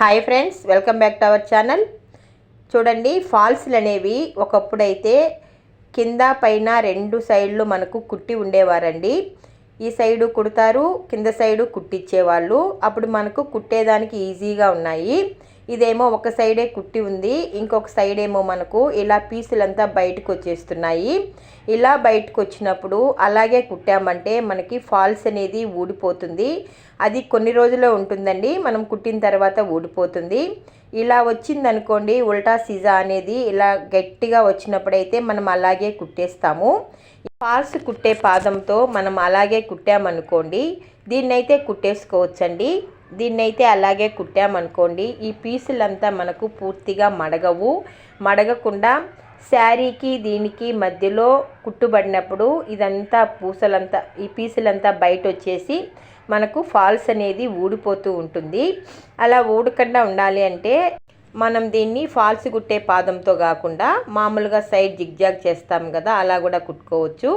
Hi friends welcome back to our channel చూడండి ఫాల్స్లు అనేవి ఒకప్పుడైతే కింద పైన రెండు సైడ్లు మనకు కుట్టి ఉండేవారండి. ఈ సైడు కుడతారు కింద సైడు కుట్టించేవాళ్ళు. అప్పుడు మనకు కుట్టేదానికి ఈజీగా ఉన్నాయి. ఇదేమో ఒక సైడే కుట్టి ఉంది ఇంకొక సైడ్ ఏమో మనకు ఇలా పీసులంతా బయటకు వచ్చేస్తున్నాయి. ఇలా బయటకు వచ్చినప్పుడు అలాగే కుట్టామంటే మనకి ఫాల్స్ అనేది ఊడిపోతుంది. అది కొన్ని రోజుల్లో ఉంటుందండి మనం కుట్టిన తర్వాత ఊడిపోతుంది. ఇలా వచ్చిందనుకోండి ఉల్టా సిజా అనేది ఇలా గట్టిగా వచ్చినప్పుడైతే మనం అలాగే కుట్టేస్తాము. ఫాల్స్ కుట్టే పాదంతో మనం అలాగే కుట్టామనుకోండి దీన్నైతే కుట్టేసుకోవచ్చండి. దీన్నైతే అలాగే కుట్టామనుకోండి ఈ పీసులంతా మనకు పూర్తిగా మడగవు. మడగకుండా శారీకి దీనికి మధ్యలో కుట్టుబడినప్పుడు ఇదంతా పూసలంతా ఈ పీసులంతా బయట వచ్చేసి మనకు ఫాల్స్ అనేది ఊడిపోతూ ఉంటుంది. అలా ఊడకుండా ఉండాలి అంటే మనం దీన్ని ఫాల్స్ కుట్టే పాదంతో కాకుండా మామూలుగా సైడ్ జిగ్జాగ్ చేస్తాం కదా అలా కూడా కుట్టుకోవచ్చు.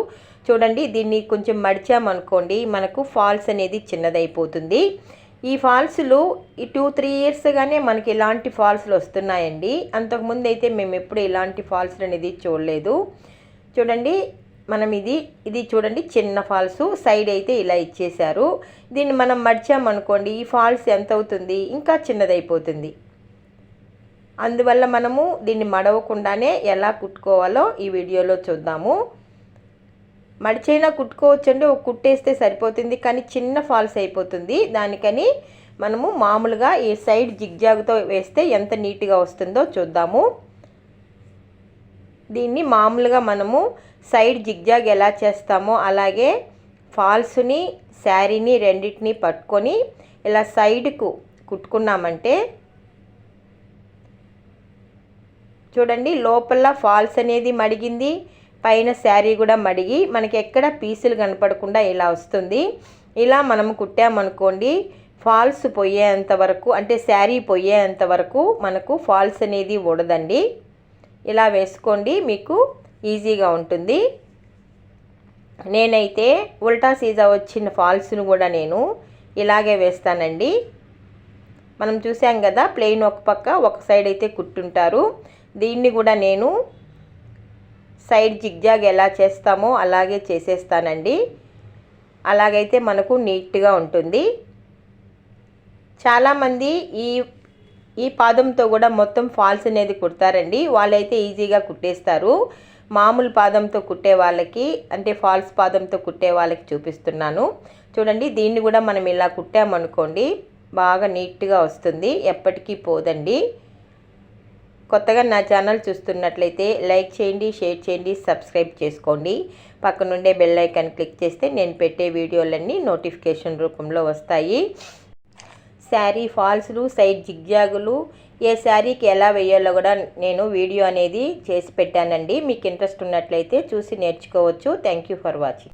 చూడండి దీన్ని కొంచెం మడిచామనుకోండి మనకు ఫాల్స్ అనేది చిన్నదైపోతుంది. ఈ ఫాల్స్లు ఈ టూ త్రీ ఇయర్స్గానే మనకి ఇలాంటి ఫాల్స్లు వస్తున్నాయండి. అంతకుముందు అయితే మేము ఎప్పుడు ఇలాంటి ఫాల్స్లు అనేది చూడలేదు. చూడండి మనం ఇది ఇది చూడండి చిన్న ఫాల్స్ సైడ్ అయితే ఇలా ఇచ్చేశారు. దీన్ని మనం మడిచామనుకోండి ఈ ఫాల్స్ ఎంత అవుతుంది? ఇంకా చిన్నదైపోతుంది. అందువల్ల మనము దీన్ని మడవకుండానే ఎలా కుట్టుకోవాలో ఈ వీడియోలో చూద్దాము. మడిచైనా కుట్టుకోవచ్చండి. ఒక కుట్టేస్తే సరిపోతుంది. కానీ చిన్న ఫాల్స్ అయిపోతుంది. దానికని మనము మామూలుగా ఈ సైడ్ జిగ్జాగ్తో వేస్తే ఎంత నీట్గా వస్తుందో చూద్దాము. దీన్ని మామూలుగా మనము సైడ్ జిగ్జాగ్ ఎలా చేస్తామో అలాగే ఫాల్స్ని శారీని రెండింటిని పట్టుకొని ఇలా సైడ్కు కుట్టుకున్నామంటే చూడండి లోపల ఫాల్స్ అనేది మడిగింది. పైన శారీ కూడా మడిగి మనకి ఎక్కడ పీసులు కనపడకుండా ఇలా వస్తుంది. ఇలా మనం కుట్టామనుకోండి ఫాల్స్ పోయేంత వరకు అంటే శారీ పోయేంత వరకు మనకు ఫాల్స్ అనేది ఉండదండి ఇలా వేసుకోండి మీకు ఈజీగా ఉంటుంది. నేనైతే ఉల్టా సీజా వచ్చిన ఫాల్స్ను కూడా నేను ఇలాగే వేస్తానండి. మనం చూసాం కదా ప్లెయిన్ ఒక పక్క ఒక సైడ్ అయితే కుట్టుంటారు. దీన్ని కూడా నేను సైడ్ జిగ్జాగ్ ఎలా చేస్తామో అలాగే చేసేస్తానండి. అలాగైతే మనకు నీట్గా ఉంటుంది. చాలామంది ఈ ఈ పాదంతో కూడా మొత్తం ఫాల్స్ అనేది కుడతారండి. వాళ్ళైతే ఈజీగా కుట్టేస్తారు. మామూలు పాదంతో కుట్టే వాళ్ళకి అంటే ఫాల్స్ పాదంతో కుట్టే వాళ్ళకి చూపిస్తున్నాను. చూడండి దీన్ని కూడా మనం ఇలా కుట్టామనుకోండి బాగా నీట్గా వస్తుంది. ఎప్పటికీ పోదండి. కొత్తగా నా ఛానల్ చూస్తున్నట్లయితే లైక్ చేయండి షేర్ చేయండి సబ్స్క్రైబ్ చేసుకోండి. పక్కనుండే బెల్ ఐకాన్ క్లిక్ చేస్తే నేను పెట్టే వీడియోలన్నీ నోటిఫికేషన్ రూపంలో వస్తాయి. శారీ ఫాల్స్లు సైడ్ జిగ్జాగులు ఏ శారీకి ఎలా వేయాలో కూడా నేను వీడియో అనేది చేసి పెట్టానండి. మీకు ఇంట్రెస్ట్ ఉన్నట్లయితే చూసి నేర్చుకోవచ్చు. Thank you for watching.